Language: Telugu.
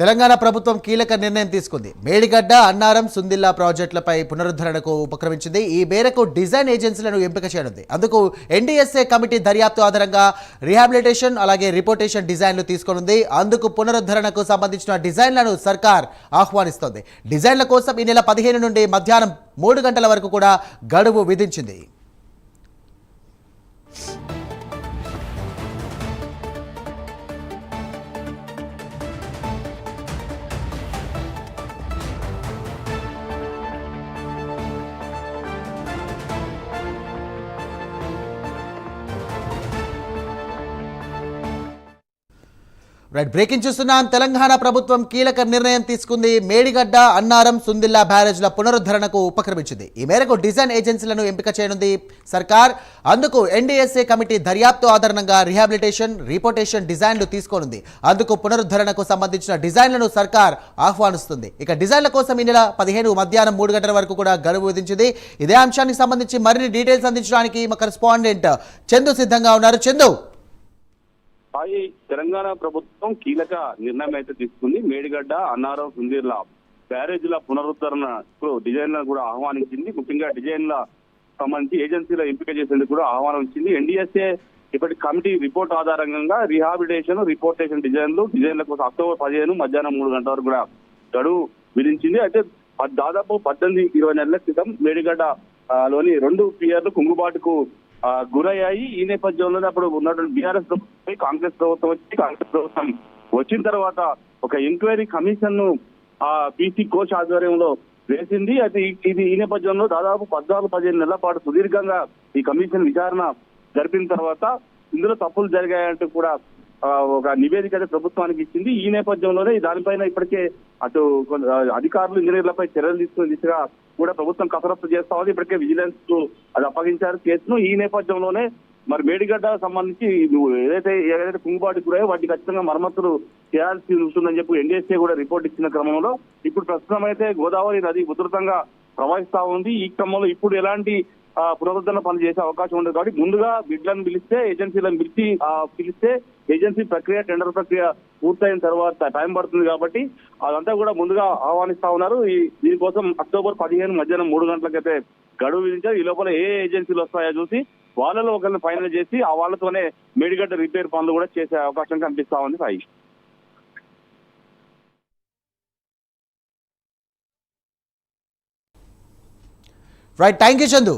తెలంగాణ ప్రభుత్వం కీలక నిర్ణయం తీసుకుంది. మేడిగడ్డ అన్నారం సుందిల్లా ప్రాజెక్టులపై పునరుద్ధరణకు ఉపక్రమించింది. ఈ మేరకు డిజైన్ ఏజెన్సీలను ఎంపిక చేయనుంది. అందుకు ఎన్డీఎస్ఏ కమిటీ దర్యాప్తు ఆధారంగా రిహాబిలిటేషన్ అలాగే రిపోర్టేషన్ డిజైన్లు తీసుకోనుంది. అందుకు పునరుద్ధరణకు సంబంధించిన డిజైన్లను సర్కార్ ఆహ్వానిస్తోంది. డిజైన్ల కోసం ఈ నెల పదిహేను నుండి మధ్యాహ్నం మూడు గంటల వరకు కూడా గడువు విధించింది. రైట్ బ్రేకింగ్ చూస్తున్నాం. తెలంగాణ ప్రభుత్వం కీలక నిర్ణయం తీసుకుంది. మేడిగడ్డ అన్నారం సుందిల్లా బ్యారేజ్ల పునరుద్ధరణకు ఉపక్రమించింది. ఈ మేరకు డిజైన్ ఏజెన్సీలను ఎంపిక చేయనుంది సర్కార్. అందుకు ఎన్డీఎస్ఏ కమిటీ దర్యాప్తు ఆధారంగా రిహాబిలిటేషన్ రిపోర్టేషన్ డిజైన్లు తీసుకోనుంది. అందుకు పునరుద్ధరణకు సంబంధించిన డిజైన్లను సర్కార్ ఆహ్వానిస్తుంది. ఇక డిజైన్ల కోసం ఈ నెల పదిహేను మధ్యాహ్నం మూడు గంటల వరకు కూడా గడువు విధించింది. ఇదే అంశానికి సంబంధించి మరిన్ని డీటెయిల్స్ అందించడానికి మా కరెస్పాండెంట్ చందు సిద్ధంగా ఉన్నారు. చందు! హాయి తెలంగాణ ప్రభుత్వం కీలక నిర్ణయం అయితే తీసుకుంది. మేడిగడ్డ అన్నారం సుందీర్ల బ్యారేజీల పునరుద్ధరణకు డిజైన్లను కూడా ఆహ్వానించింది. ముఖ్యంగా డిజైన్ల సంబంధించి ఏజెన్సీల ఎంపిక చేసేందుకు కూడా ఆహ్వానం ఇచ్చింది. ఎన్డీఎస్ఏ ఇప్పటి కమిటీ రిపోర్ట్ ఆధారంగా రిహాబిలిటేషన్ రిపోర్టేషన్ డిజైన్లు డిజైన్ల కోసం అక్టోబర్ పదిహేను మధ్యాహ్నం మూడు గంటల వరకు కూడా గడువు విధించింది. అయితే దాదాపు పద్దెనిమిది ఇరవై నెలల క్రితం మేడిగడ్డ లోని రెండు పియర్లు కుంగుబాటుకు గురయ్యాయి. ఈ నేపథ్యంలోనే అప్పుడు ఉన్నటువంటి బీఆర్ఎస్ ప్రభుత్వం కాంగ్రెస్ ప్రభుత్వం వచ్చి కాంగ్రెస్ ప్రభుత్వం వచ్చిన తర్వాత ఒక ఎంక్వైరీ కమిషన్ను ఆ బీసీ కోచ్ ఆధ్వర్యంలో వేసింది. అయితే ఇది ఈ నేపథ్యంలో దాదాపు పద్నాలుగు పదిహేను నెలల పాటు సుదీర్ఘంగా ఈ కమిషన్ విచారణ జరిపిన తర్వాత ఇందులో తప్పులు జరిగాయంటూ కూడా ఒక నివేదిక అయితే ప్రభుత్వానికి ఇచ్చింది. ఈ నేపథ్యంలోనే దానిపైన ఇప్పటికే అటు అధికారులు ఇంజనీర్లపై చర్యలు తీసుకునే దిశగా కూడా ప్రభుత్వం కసరత్తు చేస్తా ఉంది. ఇప్పటికే విజిలెన్స్కు అది అప్పగించారు. కేసును ఈ నేపథ్యంలోనే మరి మేడిగడ్డ సంబంధించి నువ్వు ఏదైతే ఏదైతే కుంగుబాటు గురయ్యో వాటికి ఖచ్చితంగా మరమ్మతులు చేయాల్సి ఉంటుందని చెప్పి ఎన్డీఎస్ఏ కూడా రిపోర్ట్ ఇచ్చిన క్రమంలో ఇప్పుడు ప్రస్తుతం అయితే గోదావరి నది ఉధృతంగా ప్రవహిస్తా ఉంది. ఈ క్రమంలో ఇప్పుడు ఎలాంటి పునరుద్ధరణ పనులు చేసే అవకాశం ఉండదు కాబట్టి ముందుగా బిడ్లను పిలిస్తే ఏజెన్సీలను పిలిచి పిలిస్తే ఏజెన్సీ ప్రక్రియ టెండర్ ప్రక్రియ పూర్తయిన తర్వాత టైం పడుతుంది కాబట్టి అదంతా కూడా ముందుగా ఆహ్వానిస్తా ఉన్నారు. ఈ దీనికోసం అక్టోబర్ పదిహేను మధ్యాహ్నం మూడు గంటలకైతే గడువు విధించారు. ఈ లోపల ఏ ఏజెన్సీలు వస్తాయో చూసి వాళ్ళలో ఒకరిని ఫైనల్ చేసి ఆ వాళ్ళతోనే మేడిగడ్డ రిపేర్ పనులు కూడా చేసే అవకాశం కనిపిస్తా ఉంది Sai. Right thank you Chandu